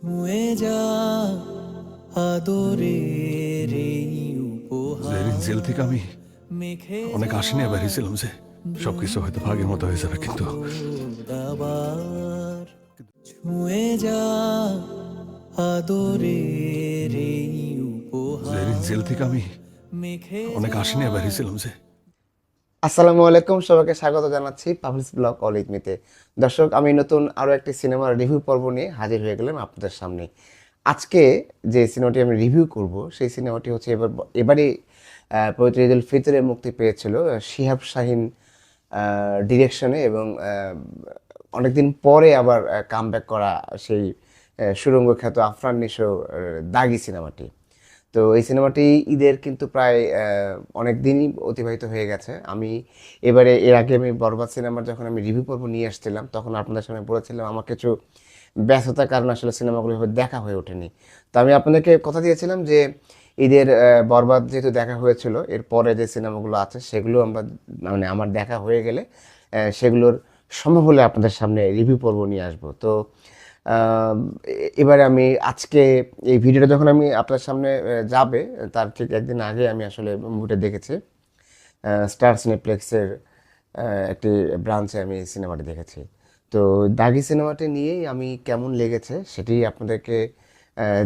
ছুঁয়ে যা আদরের এই উপহার। জেল থেকে আমি অনেক আশি নিয়ে বেরিয়েছিলাম যে সবকিছু হয়তো ভাগের মতো হয়ে যাবে কিন্তু ছুঁয়ে যা আদরের এই উপহার। জেল থেকে আমি অনেক আশি নিয়ে বেরিয়েছিলাম যে আসসালামু আলাইকুম, সবাইকে স্বাগত জানাচ্ছি পাবলিশ ব্লগ অল মিতে দর্শক, আমি নতুন আরও একটি সিনেমার রিভিউ পর্ব নিয়ে হাজির হয়ে গেলাম আপনাদের সামনে। আজকে যে সিনেমাটি আমি রিভিউ করব, সেই সিনেমাটি হচ্ছে এবার, এবারই পবিত্র ঈদ উল ফিতরে মুক্তি পেয়েছিল শিহাব শাহিন ডিরেকশনে এবং অনেকদিন পরে আবার কাম করা সেই সুরঙ্গ খ্যাত আফরান নিশো দাগি সিনেমাটি। তো এই সিনেমাটি ঈদের কিন্তু প্রায় অনেক দিনই অতিবাহিত হয়ে গেছে। আমি এবারে এর আগে আমি বরবাদ সিনেমার যখন আমি রিভিউ পর্ব নিয়ে আসছিলাম, তখন আপনাদের সামনে বলেছিলাম আমার কিছু ব্যস্ততার কারণে আসলে সিনেমাগুলো দেখা হয়ে ওঠেনি। তো আমি আপনাদেরকে কথা দিয়েছিলাম যে ঈদের বরবাদ যেহেতু দেখা হয়েছিল এরপরে যে সিনেমাগুলো আছে সেগুলো আমরা মানে আমার দেখা হয়ে গেলে সেগুলোর সম্ভব হলে আপনাদের সামনে রিভিউ পর্ব নিয়ে আসব। তো এবারে আমি আজকে এই ভিডিওটা যখন আমি আপনার সামনে যাবে, তার ঠিক একদিন আগে আমি আসলে মুভিটা দেখেছি। স্টার সিনেপ্লেক্সের একটি ব্রাঞ্চে আমি সিনেমাটি দেখেছি। তো দাগি সিনেমাটি নিয়েই আমি কেমন লেগেছে সেটি আপনাদেরকে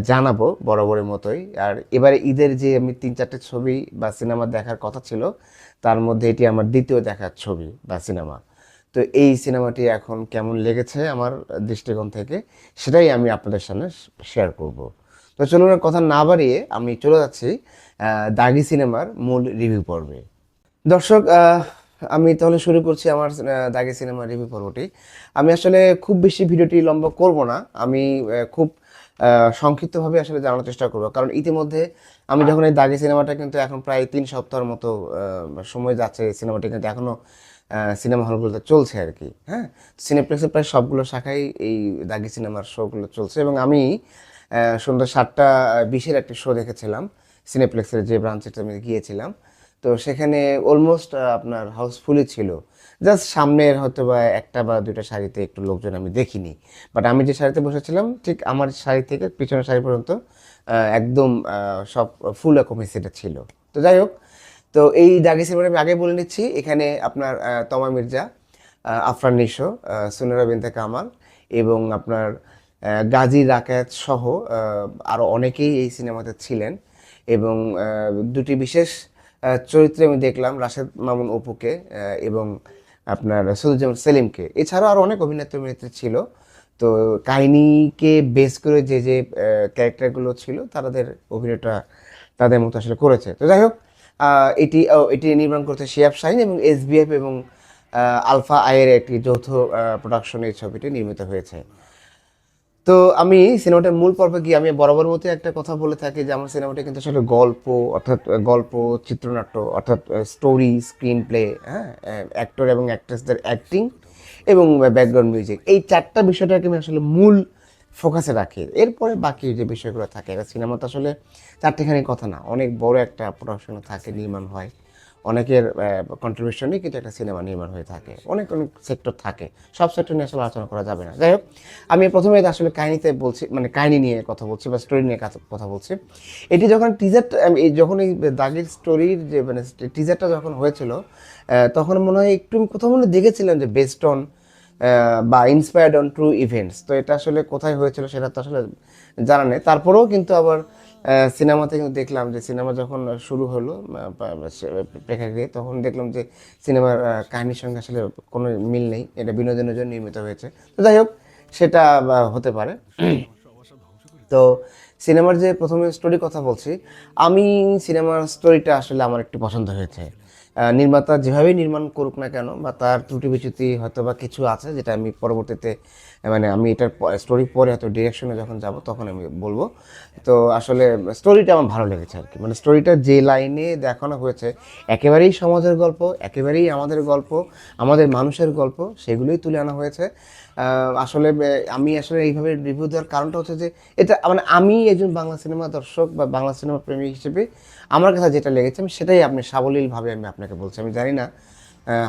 জানাব বরাবরের মতোই। আর এবারে ঈদের যে আমি তিন চারটে ছবি বা সিনেমা দেখার কথা ছিল, তার মধ্যে এটি আমার দ্বিতীয় দেখার ছবি বা সিনেমা। তো এই সিনেমাটি এখন কেমন লেগেছে আমার দৃষ্টিকোণ থেকে, সেটাই আমি আপনাদের সামনে শেয়ার করব। তো চলুন কথা না বাড়িয়ে আমি চলে যাচ্ছি দাগি সিনেমার মূল রিভিউ পর্বে। দর্শক আমি তাহলে শুরু করছি আমার দাগি সিনেমার রিভিউ পর্বটি। আমি আসলে খুব বেশি ভিডিওটি লম্বা করব না, আমি খুব সংক্ষিপ্তভাবে আসলে জানার চেষ্টা করব। কারণ ইতিমধ্যে আমি যখন এই দাগি সিনেমাটা কিন্তু এখন প্রায় তিন সপ্তাহের মতো সময় যাচ্ছে সিনেমাটি কিন্তু এখনও সিনেমা হলগুলোতে চলছে আর কি হ্যাঁ সিনেপ্লেক্সের প্রায় সবগুলো শাখায় এই দাগি সিনেমার শোগুলো চলছে এবং আমি সন্ধ্যা সাতটা বিশের একটি শো দেখেছিলাম সিনেপ্লেক্সের যে ব্রাঞ্চেতে আমি গিয়েছিলাম। তো সেখানে অলমোস্ট আপনার হাউসফুলই ছিল। জাস্ট সামনের হয়তো বা একটা বা দুইটা শাড়িতে একটু লোকজন আমি দেখিনি। বাট আমি যে শাড়িতে বসেছিলাম, ঠিক আমার শাড়ি থেকে পিছনের শাড়ি পর্যন্ত একদম সব ফুল অ্যাকোমেসিটা ছিল। তো যাই হোক তো এই দাগি সিনেমাটা আমি আগে বলে নিচ্ছি, এখানে আপনার তমা মির্জা আফরান নিশো সুনেরা বিনতে কামাল এবং আপনার গাজী রাকায়াত সহ আরও অনেকেই এই সিনেমাতে ছিলেন এবং দুটি বিশেষ চরিত্রে আমি দেখলাম রাশেদ মামুন অপুকে এবং আপনার সদুজ্জামান সেলিমকে। এছাড়াও আরও অনেক অভিনেত্রী অভিনেত্রী ছিল। তো কাহিনীকে বেস করে যে যে ক্যারেক্টারগুলো ছিল তাদের অভিনয়টা তাদের মতো আসলে করেছে। তো যাই হোক এটি এটি নির্মাণ করছে শিয়াব শাহিন এবং এসবিএফ এবং আলফা আয়ের একটি যৌথ প্রোডাকশনে এই ছবিটি নির্মিত হয়েছে। তো আমি সিনেমাটার মূল পর্বে গিয়ে আমি বরাবর মতো একটা কথা বলে থাকি যে আমার সিনেমাটা কিন্তু আসলে গল্প, অর্থাৎ, গল্প, চিত্রনাট্য, অর্থাৎ স্টোরি স্ক্রিন প্লে হ্যাঁ অ্যাক্টর এবং অ্যাক্ট্রেসদের অ্যাক্টিং এবং ব্যাকগ্রাউন্ড মিউজিক এই চারটা বিষয়টাকে আমি আসলে মূল ফোকাসে রাখি। এরপরে বাকি যে বিষয়গুলো থাকে একটা সিনেমা তো আসলে চারটেখানি কথা না। অনেক বড় একটা প্রোডাকশন থাকে, নির্মাণ হয়। অনেকের কন্ট্রিবিউশনই কিন্তু একটা সিনেমা নির্মাণ হয়ে থাকে। অনেক অনেক সেক্টর থাকে। সব সেক্টর নিয়ে আসলে আলোচনা করা যাবে না। যাই হোক, আমি প্রথমে আসলে কাহিনীতে বলছি মানে কাহিনী নিয়ে কথা বলছি বা স্টোরি নিয়ে কাথ- বলছি, এটি যখন টিজার এই যখন এই দাগের স্টোরির যে মানে টিজারটা যখন হয়েছিল তখন মনে হয় একটু আমি কোথাও মনে দেখেছিলাম যে বেস্ট অন বা ইন্সপায়ার্ড অন ট্রু ইভেন্টস তো এটা আসলে কোথায় হয়েছিল সেটা তো আসলে জানা নেই। তারপরেও কিন্তু আবার সিনেমাতে কিন্তু দেখলাম যে সিনেমা যখন শুরু হলো প্রেক্ষাগৃহে, তখন দেখলাম যে সিনেমার কাহিনীর সঙ্গে আসলে কোনো মিল নেই। এটা বিনোদনের জন্য নির্মিত হয়েছে। তো যাই হোক, সেটা হতে পারে। তো সিনেমার যে প্রথমে স্টোরি কথা বলছি, আমি সিনেমার স্টোরিটা আসলে আমার একটু পছন্দ হয়েছে। নির্মাতা যেভাবেই নির্মাণ করুক না কেন বা তার ত্রুটি বিচ্যুতি হয়তো বা কিছু আছে যেটা আমি পরবর্তীতে মানে আমি এটার স্টোরি পরে হয়তো ডিরেকশনে যখন যাব তখন আমি বলব। তো আসলে স্টোরিটা আমার ভালো লেগেছে আর কি। মানে স্টোরিটা যে লাইনে দেখানো হয়েছে, একেবারেই সমাজের গল্প, একেবারেই আমাদের গল্প, আমাদের মানুষের গল্প, সেগুলোই তুলে আনা হয়েছে। আসলে আমি আসলে এইভাবে রিভিউ দেওয়ার কারণটা হচ্ছে যে, এটা মানে আমি একজন বাংলা সিনেমা দর্শক বা বাংলা সিনেমা প্রেমী হিসেবে আমার কাছে যেটা লেগেছে, আমি সেটাই আপনি সাবলীলভাবে আমি আপনাকে বলছি। আমি জানি না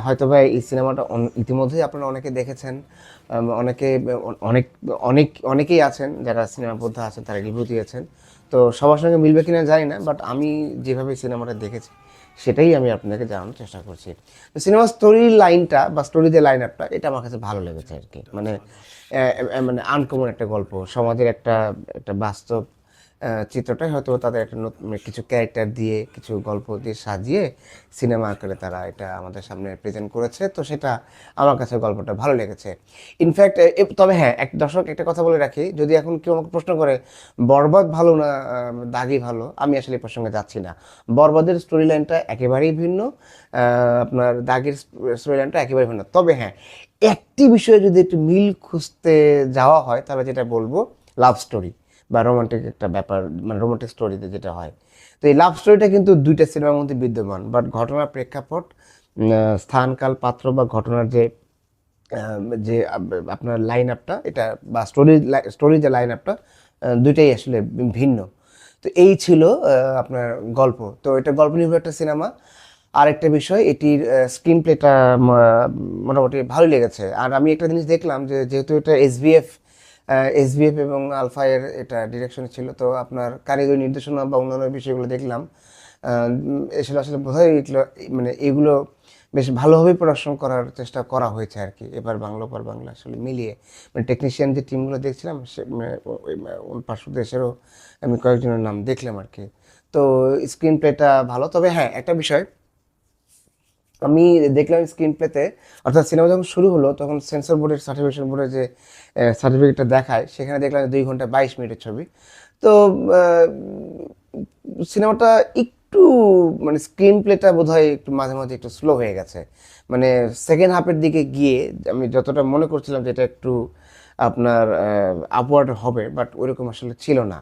হয়তো বা এই সিনেমাটা ইতিমধ্যেই আপনারা অনেকে দেখেছেন অনেকে, অনেক অনেক, অনেকেই আছেন যারা সিনেমা বোদ্ধা আছেন, তারা রিভিউ দিয়েছেন তো সবার সঙ্গে মিলবে কিনা জানি না বাট আমি যেভাবে সিনেমাটা দেখেছি, সেটাই আমি আপনাকে জানানোর চেষ্টা করছি। তো সিনেমার স্টোরি লাইনটা বা স্টোরি যে লাইন আপটা এটা আমার কাছে ভালো লেগেছে আর কি। মানে মানে আনকমন একটা গল্প, সমাজের একটা একটা বাস্তব চিত্রটাই হয়তো তাদের একটা নতুন মানে কিছু ক্যারেক্টার দিয়ে, কিছু গল্প দিয়ে সাজিয়ে সিনেমা আকারে তারা এটা আমাদের সামনে প্রেজেন্ট করেছে। তো সেটা আমার কাছে গল্পটা ভালো লেগেছে। ইনফ্যাক্ট তবে হ্যাঁ এক দর্শক একটা কথা বলে রাখি, যদি এখন কেউ আমাকে প্রশ্ন করে, বরবাদ ভালো না দাগি ভালো? আমি আসলে এই প্রসঙ্গে যাচ্ছি না। বরবাদের স্টোরি লাইনটা একেবারেই ভিন্ন আপনার দাগের স্টোরি লাইনটা একেবারেই ভিন্ন। তবে হ্যাঁ একটি বিষয়ে যদি একটু মিল খুঁজতে যাওয়া হয়, তাহলে যেটা বলব লাভ স্টোরি বা রোমান্টিক একটা ব্যাপার মানে রোমান্টিক স্টোরিতে যেটা হয়। তো এই লাভ স্টোরিটা কিন্তু দুইটা সিনেমার মধ্যে বিদ্যমান। বাট ঘটনার প্রেক্ষাপট স্থানকাল পাত্র বা ঘটনার যে যে আপনার লাইন আপটা এটা বা স্টোরি স্টোরি যে লাইন আপটা দুইটাই আসলে ভিন্ন। তো এই ছিল আপনার গল্প। তো এটা গল্প নির্ভর একটা সিনেমা আরেকটা বিষয়, এটির স্ক্রিন প্লেটা মোটামুটি ভালোই লেগেছে। আর আমি একটা জিনিস দেখলাম যে, যেহেতু এটা এসবিএফ এসবিএফ এবং আলফা এর এটা ডিরেকশন ছিল। তো আপনার কারিগরি নির্দেশনা বা অন্যান্য বিষয়গুলো দেখলাম। এসব আসলে বোধহয় এগুলো মানে এগুলো বেশ ভালোভাবে প্রদর্শন করার চেষ্টা করা হয়েছে আর কি। এবার বাংলা ওপার বাংলা আসলে মিলিয়ে। মানে টেকনিশিয়ান যে টিমগুলো দেখছিলাম, সে মানে ও- ওই মা- ওই পার্শ্ব দেশেরও আমি কয়েকজনের নাম দেখলাম আর কি। তো স্ক্রিন প্লেটা ভালো। তবে হ্যাঁ একটা বিষয় আমি দেখলাম স্ক্রিন প্লেতে অর্থাৎ সিনেমা যখন শুরু হলো, তখন সেন্সর বোর্ডের সার্টিফিকেশন বোর্ডের যে সার্টিফিকেটটা দেখায়, সেখানে দেখলাম দুই ঘণ্টা বাইশ মিনিটের ছবি। তো সিনেমাটা একটু মানে স্ক্রিন প্লেটা বোধ হয় একটু মাঝে মাঝে একটু স্লো হয়ে গেছে। মানে সেকেন্ড হাফের দিকে গিয়ে, আমি যতটা মনে করছিলাম যে এটা একটু আপনার আপওয়ার্ড হবে বাট ওইরকম আসলে ছিল না।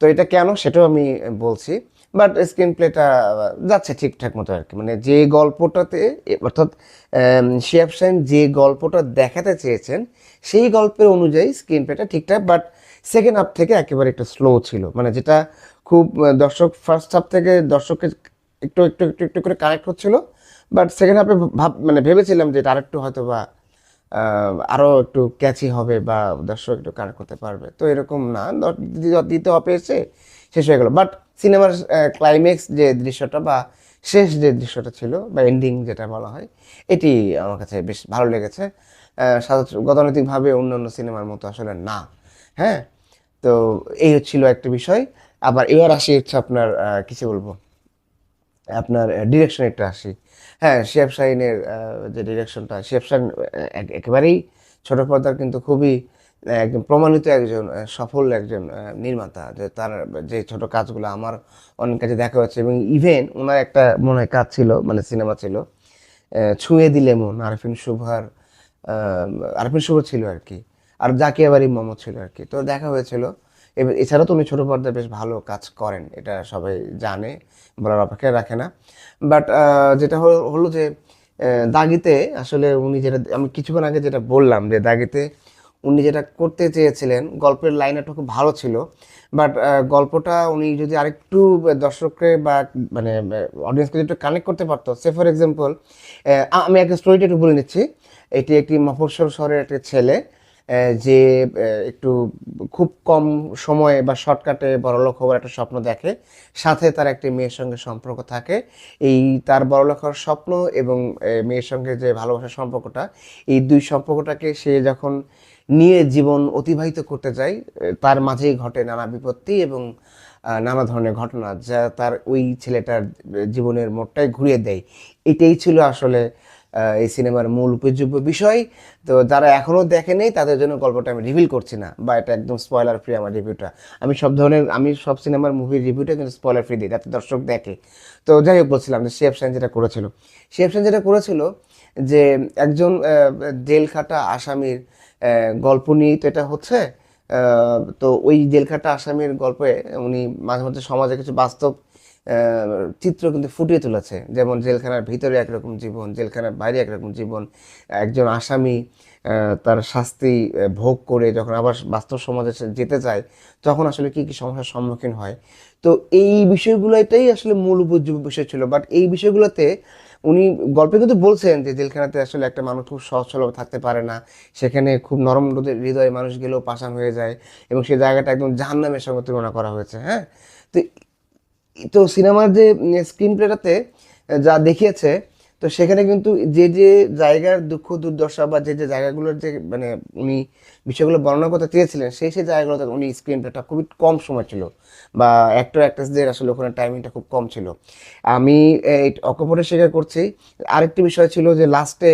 তো এটা কেন সেটাও আমি বলছি। বাট স্ক্রিন প্লেটা যাচ্ছে ঠিকঠাক মতো আর কি। মানে যে গল্পটাতে অর্থাৎ শিয়াব সাইন যে গল্পটা দেখাতে চেয়েছেন, সেই গল্পের অনুযায়ী স্ক্রিন প্লেটা ঠিকঠাক বাট সেকেন্ড হাফ থেকে একেবারে একটু স্লো ছিল। মানে যেটা খুব দর্শক ফার্স্ট হাফ থেকে দর্শকের একটু একটু একটু একটু করে কানেক্ট হচ্ছিল। বাট সেকেন্ড হাফে ভাব মানে ভেবেছিলাম যে এটা আরেকটু হয়তো বা আরও একটু ক্যাচি হবে বা দর্শক একটু কানেক্ট করতে পারবে। তো এরকম না। দ্বিতীয় হাফে এসে শেষ হয়ে গেল। বাট সিনেমার ক্লাইম্যাক্স যে দৃশ্যটা বা শেষ যে দৃশ্যটা ছিল বা এন্ডিং যেটা বলা হয়, এটি আমার কাছে বেশ ভালো লেগেছে। গতানৈতিকভাবে অন্যান্য সিনেমার মতো আসলে না। হ্যাঁ? তো এই হচ্ছিল একটা বিষয়। আবার এবার আসি হচ্ছে আপনার কিছু বলব? আপনার ডিরেকশন একটা আসি। হ্যাঁ শেফ শাহিনের যে ডিরেকশনটা শেফ শাহিন একেবারেই ছোটো পর্দার কিন্তু খুবই একজন প্রমাণিত একজন সফল একজন নির্মাতা যে তার, যে ছোট কাজগুলো আমার অনেক কাছে দেখা হচ্ছে এবং ইভেন ওনার একটা মনে হয় কাজ ছিল মানে সিনেমা ছিল ছুঁয়ে দিলে মন, আরফিন শুভার আরফিন শুভ ছিল আর কি, আর জাকিয়া বাড়ি মোহাম্মদ ছিল আর কি। তো দেখা হয়েছিল। এছাড়াও তো উনি ছোটো পর্দায় বেশ ভালো কাজ করেন, এটা সবাই জানে, বলার অপেক্ষা রাখে না। বাট যেটা হলো যে দাগিতে আসলে উনি যেটা, আমি কিছুক্ষণ আগে যেটা বললাম যে দাগিতে উনি যেটা করতে চেয়েছিলেন, গল্পের লাইনটা খুব ভালো ছিল বাট গল্পটা উনি যদি আরেকটু দর্শককে বা মানে অডিয়েন্সকে যদি একটু কানেক্ট করতে পারতো সে ফর এক্সাম্পল আমি একটা স্টোরিটা একটু বলে নিচ্ছি। এটি একটি মফস্বল শহরের একটি ছেলে যে একটু খুব কম সময়ে বা শর্টকাটে বড়লোক হওয়ার একটা স্বপ্ন দেখে। সাথে তার একটি মেয়ের সঙ্গে সম্পর্ক থাকে। এই তার বড়লোক হওয়ার স্বপ্ন এবং মেয়ের সঙ্গে যে ভালোবাসার সম্পর্কটা, এই দুই সম্পর্কটাকে সে যখন নিয়ে জীবন অতিবাহিত করতে আহ, তার মাঝেই ঘটে নানা বিপত্তি এবং নানা ধরনের ঘটনা যা তার ওই ছেলেটার জীবনের মোড়টাই ঘুরিয়ে দেয়। এটাই ছিল আসলে এই সিনেমার মূল উপযোগ্য বিষয়। তো যারা এখনও দেখেনি তাদের জন্য গল্পটা আমি রিভিল করছি না বা এটা একদম স্পয়লার ফ্রি আমার রিভিউটা আমি সব ধরনের আমি সব সিনেমার মুভির রিভিউটা কিন্তু স্পয়লার ফ্রি দিই যাতে দর্শক দেখে। তো যাই হোক বলছিলাম যে শেফ সেন যেটা করেছিল শেফ সেন যেটা করেছিল যে একজন জেলখাটা আসামির গল্প নিয়েই তো এটা হচ্ছে। তো ওই জেলখাটা আসামির গল্পে উনি মাঝে মধ্যে সমাজে কিছু বাস্তব চিত্র কিন্তু ফুটিয়ে তুলেছে। যেমন জেলখানার ভিতরে একরকম জীবন, জেলখানার বাইরে একরকম জীবন। একজন আসামি তার শাস্তি ভোগ করে যখন আবার বাস্তব সমাজে যেতে চায়, তখন আসলে কি কি সমস্যার সম্মুখীন হয়। তো এই বিষয়গুলোটাই আসলে মূল উপযোগ্য বিষয় ছিল। বাট এই বিষয়গুলোতে উনি গল্পে কিন্তু বলছেন যে জেলখানাতে আসলে একটা মানুষ খুব সহজ সরল থাকতে পারে না। সেখানে খুব নরম হৃদয়ে মানুষ গেলেও পাশান হয়ে যায় এবং সেই জায়গাটা একদম জাহান্নামের সঙ্গে তুলনা করা হয়েছে হ্যাঁ? তো তো সিনেমার যে স্ক্রিন প্লেটাতে যা দেখিয়েছে তো সেখানে কিন্তু যে যে জায়গার দুঃখ, দুর্দশা বা যে যে জায়গাগুলোর যে মানে উনি বিষয়গুলো বর্ণনা করতে চেয়েছিলেন, সেই সেই জায়গাগুলোতে উনি স্ক্রিন প্লেটা খুবই কম সময় ছিল বা অ্যাক্টর অ্যাক্ট্রেসদের আসলে ওখানে টাইমিংটা খুব কম ছিল। আমি এই অকপটে স্বীকার করছি। আরেকটি বিষয় ছিল যে লাস্টে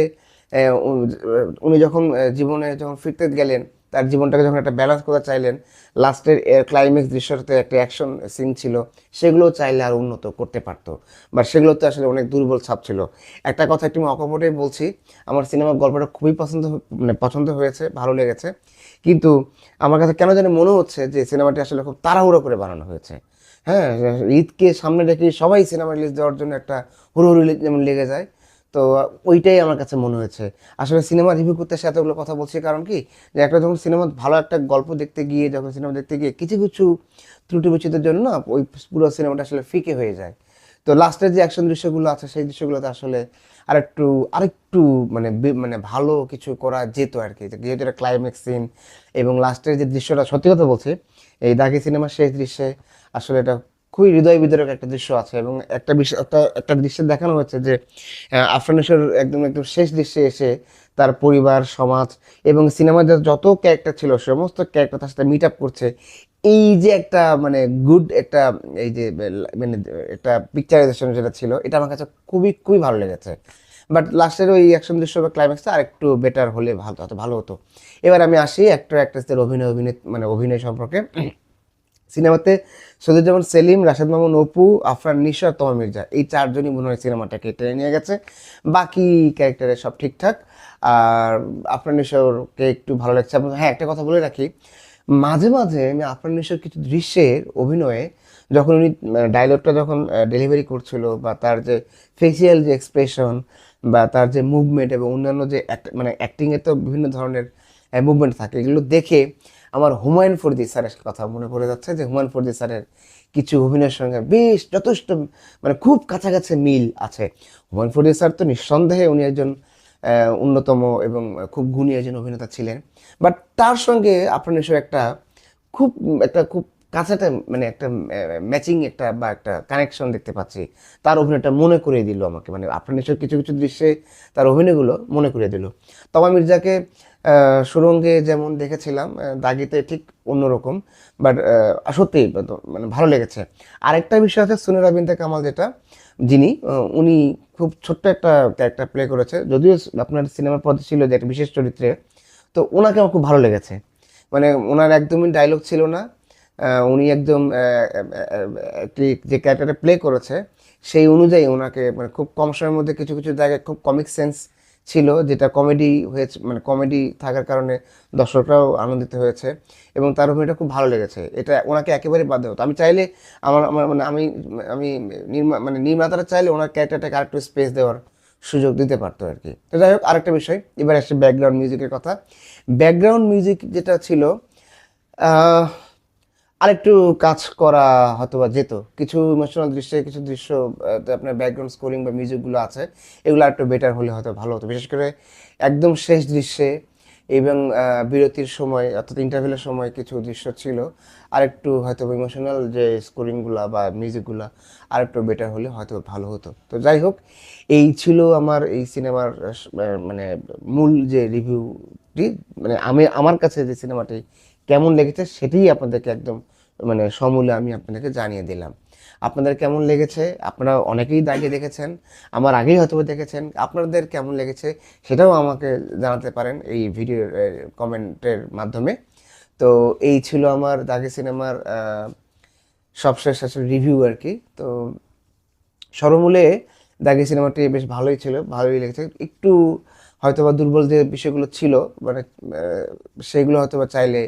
উনি যখন জীবনে যখন ফিরতে গেলেন তার জীবনটাকে যখন একটা ব্যালেন্স করতে চাইলেন, লাস্টের ক্লাইম্যাক্স দৃশ্যটাতে একটা অ্যাকশন সিন ছিল, সেগুলো চাইলে আর উন্নত করতে পারতো। বা সেগুলোতে আসলে অনেক দুর্বল ছাপ ছিল। একটা কথা একটু আমি অকপটেই বলছি, আমার সিনেমার গল্পটা খুবই পছন্দ মানে পছন্দ হয়েছে, ভালো লেগেছে। কিন্তু আমার কাছে কেন জানি মনে হচ্ছে যে সিনেমাটি আসলে খুব তাড়াহুড়ো করে বানানো হয়েছে। হ্যাঁ ঈদকে সামনে রেখে সবাই সিনেমা রিলিজ দেওয়ার জন্য একটা হুড়োহুড়ি যেমন লেগে যায়। তো, ওইটাই আমার কাছে মনে হয়েছে। আসলে সিনেমা রিভিউ করতে এসে এতগুলো কথা বলছি কারণ কি? যে একটা যখন সিনেমা ভালো একটা গল্প দেখতে গিয়ে, যখন সিনেমা দেখতে গিয়ে কিছু কিছু ত্রুটি বিচ্ছুতির জন্য ওই পুরো সিনেমাটা আসলে ফিকে হয়ে যায়। তো লাস্টের যে অ্যাকশন দৃশ্যগুলো আছে, সেই দৃশ্যগুলোতে আসলে আরেকটু আরেকটু মানে মানে ভালো কিছু করা যেত আর কি যেহেতু এটা ক্লাইম্যাক্স সিন এবং লাস্টের যে দৃশ্যটা, সত্যি কথা বলছি, এই দাগি সিনেমার শেষ দৃশ্যে আসলে এটা খুবই হৃদয় বিদারক একটা দৃশ্য আছে এবং একটা বিষয় একটা একটা দৃশ্যে দেখানো হচ্ছে যে আফরানেশ্বর একদম একদম শেষ দৃশ্যে এসে তার পরিবার, সমাজ এবং সিনেমার যত ক্যারেক্টার ছিল, সমস্ত ক্যারেক্টার তার সাথে মিট আপ করছে। এই যে একটা মানে গুড একটা, এই যে মানে একটা পিকচারাইজেশন যেটা ছিল, এটা আমার কাছে খুবই খুবই ভালো লেগেছে। বাট লাস্টের ওই অ্যাকশন দৃশ্য বা ক্লাইম্যাক্সটা আরেকটু বেটার হলে ভালো হতো ভালো হতো। এবার আমি আসি অ্যাক্টর অ্যাক্ট্রেসদের অভিনয় অভিনয় মানে অভিনয় সম্পর্কে। সিনেমাতে সৈয়দুজ্জামান, সেলিম, রাশেদ মামুন, অপু, আফরান, নিশা তমা মির্জা, এই চারজনই মনে হয় সিনেমাটাকে টেনে নিয়ে গেছে। বাকি ক্যারেক্টারে সব ঠিকঠাক। আর আফরান নিশোরকে একটু ভালো লাগছে। হ্যাঁ একটা কথা বলে রাখি। মাঝে মাঝে আমি আফরান, নিশোর কিছু দৃশ্যের অভিনয়ে যখন উনি ডায়লগটা যখন ডেলিভারি করছিল বা তার যে ফেসিয়াল যে এক্সপ্রেশন বা তার যে মুভমেন্ট এবং অন্যান্য যে মানে অ্যাক্টিংয়ে তো বিভিন্ন ধরনের মুভমেন্ট থাকে, এগুলো দেখে আমার হুমায়ুন ফরিদি স্যারের কথা মনে পড়ে যাচ্ছে যে হুমায়ুন ফরদি স্যারের কিছু অভিনয়ের সঙ্গে বেশ যথেষ্ট মানে খুব কাছাকাছি মিল আছে। হুমায়ুন ফরদি স্যার তো নিঃসন্দেহে উনি একজন অন্যতম এবং খুব গুণী একজন অভিনেতা ছিলেন। বাট তার সঙ্গে আপনার নিশ্চয় একটা খুব একটা খুব কাছাটা মানে একটা ম্যাচিং একটা বা একটা কানেকশন দেখতে পাচ্ছি। তার অভিনয়টা মনে করিয়ে দিল আমাকে মানে আপনার নিশ্চয় কিছু কিছু দৃশ্যে তার অভিনয়গুলো মনে করিয়ে দিল। তমা মির্জাকে সুরঙ্গে যেমন দেখেছিলাম দাগিতে ঠিক অন্যরকম বাট সত্যি মানে ভালো লেগেছে। আরেকটা বিষয় আছে সুনীল বিনতে কামাল যেটা, যিনি উনি খুব ছোট্ট একটা ক্যারেক্টার প্লে করেছে, যদিও আপনার সিনেমার পথে ছিল যে একটা বিশেষ চরিত্রে, তো ওনাকে আমার খুব ভালো লেগেছে। মানে ওনার একদমই ডায়লগ ছিল না উনি একদম একটি যে ক্যারেক্টারে প্লে করেছে, সেই অনুযায়ী ওনাকে মানে খুব কম সময়ের মধ্যে কিছু কিছু জায়গায় খুব কমিক সেন্স ছিল, যেটা কমেডি হয়েছে মানে কমেডি থাকার কারণে দর্শকরাও আনন্দিত হয়েছে এবং তার অভিনয়টা খুব ভালো লেগেছে। এটা ওনাকে একেবারে বাদ দেওয়া। আমি চাইলে আমার আমার মানে আমি আমি নির্মা মানে নির্মাতারা চাইলে ওনার ক্যারেক্টারটাকে আরেকটু স্পেস দেওয়ার সুযোগ দিতে পারতো আর কি। তো যাই হোক, আরেকটা বিষয়। এবার আসছে ব্যাকগ্রাউন্ড মিউজিকের কথা। ব্যাকগ্রাউন্ড মিউজিক যেটা ছিল আরেকটু কাজ করা হয়তো বা যেত। কিছু ইমোশনাল দৃশ্যে, কিছু দৃশ্য আপনার ব্যাকগ্রাউন্ড স্কোরিং বা মিউজিকগুলো আছে, এগুলো আরেকটু বেটার হলে হয়তো ভালো হতো। বিশেষ করে একদম শেষ দৃশ্যে এবং বিরতির সময় অর্থাৎ ইন্টারভেলের সময় কিছু দৃশ্য ছিল, আরেকটু হয়তো ইমোশনাল যে স্কোরিংগুলো বা মিউজিকগুলো আর একটু বেটার হলে হয়তো ভালো হতো। তো যাই হোক, এই ছিল আমার এই সিনেমার মানে মূল যে রিভিউটি মানে আমি, আমার কাছে যে সিনেমাটি কেমন লেগেছে সেটাই আপনাদেরকে একদম মানে সমূলে আমি আপনাদেরকে জানিয়ে দিলাম। আপনাদের কেমন লেগেছে? আপনারা অনেকেই দাঁড়িয়ে দেখেছেন, আমার আগেই হয়তো দেখেছেন, আপনাদের কেমন লেগেছে সেটাও আমাকে জানাতে পারেন এই ভিডিও কমেন্টের মাধ্যমে। তো এই ছিল আমার দাগি সিনেমার সবশেষ আসলে রিভিউ আর কি। তো সরমূলে দাগি সিনেমাটি বেশ ভালোই ছিল, ভালোই লেগেছে। একটু হয়তোবা দুর্বল যে বিষয়গুলো ছিল মানে সেগুলো হয়তোবা চাইলে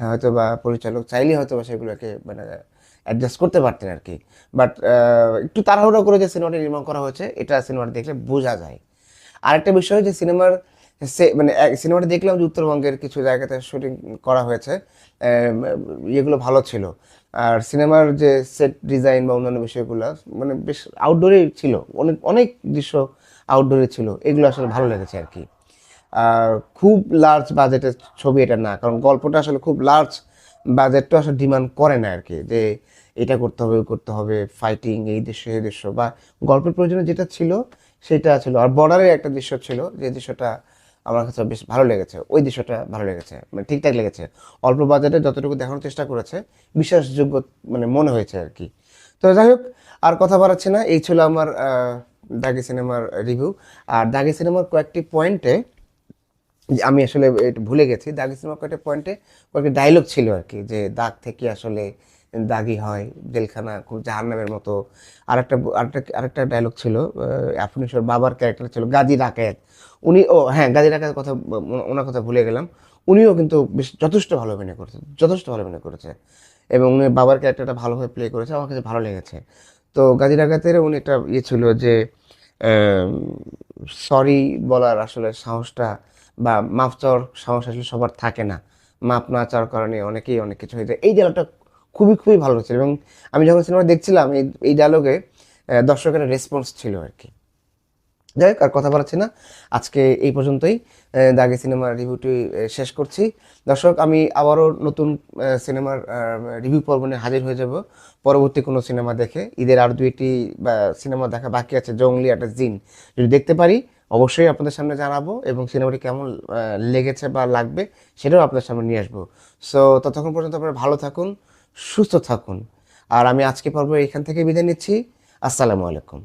হয়তোবা পরিচালক চাইলে হয়তো বা সেগুলোকে মানে অ্যাডজাস্ট করতে পারতেন আর কি বাট একটু তাড়াহুড়ো করে যে সিনেমাটি নির্মাণ করা হয়েছে, এটা সিনেমাটা দেখলে বোঝা যায়। আরেকটা বিষয় যে সিনেমার সে মানে সিনেমাটা দেখলাম যে উত্তরবঙ্গের কিছু জায়গাতে শুটিং করা হয়েছে ইয়েগুলো ভালো ছিল। আর সিনেমার যে সেট ডিজাইন বা অন্যান্য বিষয়গুলো মানে বেশ আউটডোরেই ছিল। অনেক অনেক দৃশ্য আউটডোরে ছিল। এগুলো আসলে ভালো লেগেছে আর কি খুব লার্জ বাজেটের ছবি এটা না, কারণ গল্পটা আসলে খুব লার্জ বাজেটটা আসলে ডিমান্ড করে না আর কি যে এটা করতে হবে করতে হবে ফাইটিং এই দৃশ্য এই দৃশ্য বা গল্পের প্রয়োজনে যেটা ছিল সেটা ছিল। আর বর্ডারের একটা দৃশ্য ছিল, যে দৃশ্যটা আমার কাছে বেশ ভালো লেগেছে, ওই দৃশ্যটা ভালো লেগেছে মানে ঠিকঠাক লেগেছে। অল্প বাজেটে যতটুকু দেখানোর চেষ্টা করেছে, বিশ্বাসযোগ্য মানে মনে হয়েছে আর কি তো যাই হোক, আর কথা বাড়াচ্ছি না, এই ছিল আমার দাগি সিনেমার রিভিউ আর দাগি সিনেমার কয়েকটি পয়েন্টে আমি আসলে একটু ভুলে গেছি। দাগি সিনেমার কয়েকটা পয়েন্টে কয়েকটি ডায়লগ ছিল আর কি যে দাগ থেকে আসলে দাগি হয়, জেলখানা খুব জাহান্নামের মতো। আরেকটা আরেকটা আরেকটা ডায়লগ ছিল আফনিশ্বর বাবার ক্যারেক্টার ছিল গাজী রাকায়েত। উনি, ও হ্যাঁ গাজী রাকায়ের কথা ওনার কথা ভুলে গেলাম। উনিও কিন্তু বেশ যথেষ্ট ভালো অভিনয় করেছে, যথেষ্ট ভালো অভিনয় করেছে। এবং উনি বাবার ক্যারেক্টারটা ভালোভাবে প্লে করেছে, আমার কাছে ভালো লেগেছে। তো গাজী রাকাতের উনি একটা ইয়ে ছিল যে সরি বলার আসলে সাহসটা বা মাফ চাওয়ার সাহস আসলে সবার থাকে না। মাপ না চাওয়ার কারণে অনেকেই অনেক কিছু হয়ে যায়। এই ডায়লগটা খুবই খুবই ভালো ছিল এবং আমি যখন সিনেমা দেখছিলাম, এই এই ডায়লগে দর্শকের রেসপন্স ছিল আর কি। যাই হোক, আর কথা বলাচ্ছি না। আজকে এই পর্যন্তই। দাগি সিনেমার রিভিউটি শেষ করছি। দর্শক, আমি আবারও নতুন সিনেমার রিভিউ পর্ব নিয়ে হাজির হয়ে যাব। পরবর্তী কোনো সিনেমা দেখে। ঈদের আর দুইটি সিনেমা দেখা বাকি আছে, জঙ্গলি একটা জিন যদি দেখতে পারি অবশ্যই আপনাদের সামনে জানাব এবং সিনেমাটি কেমন লেগেছে বা লাগবে সেটাও আপনাদের সামনে নিয়ে আসব। সো ততক্ষণ পর্যন্ত আপনারা ভালো থাকুন, সুস্থ থাকুন। আর আমি আজকে পর্ব এখান থেকে বিদায় নিচ্ছি। আসসালামু আলাইকুম।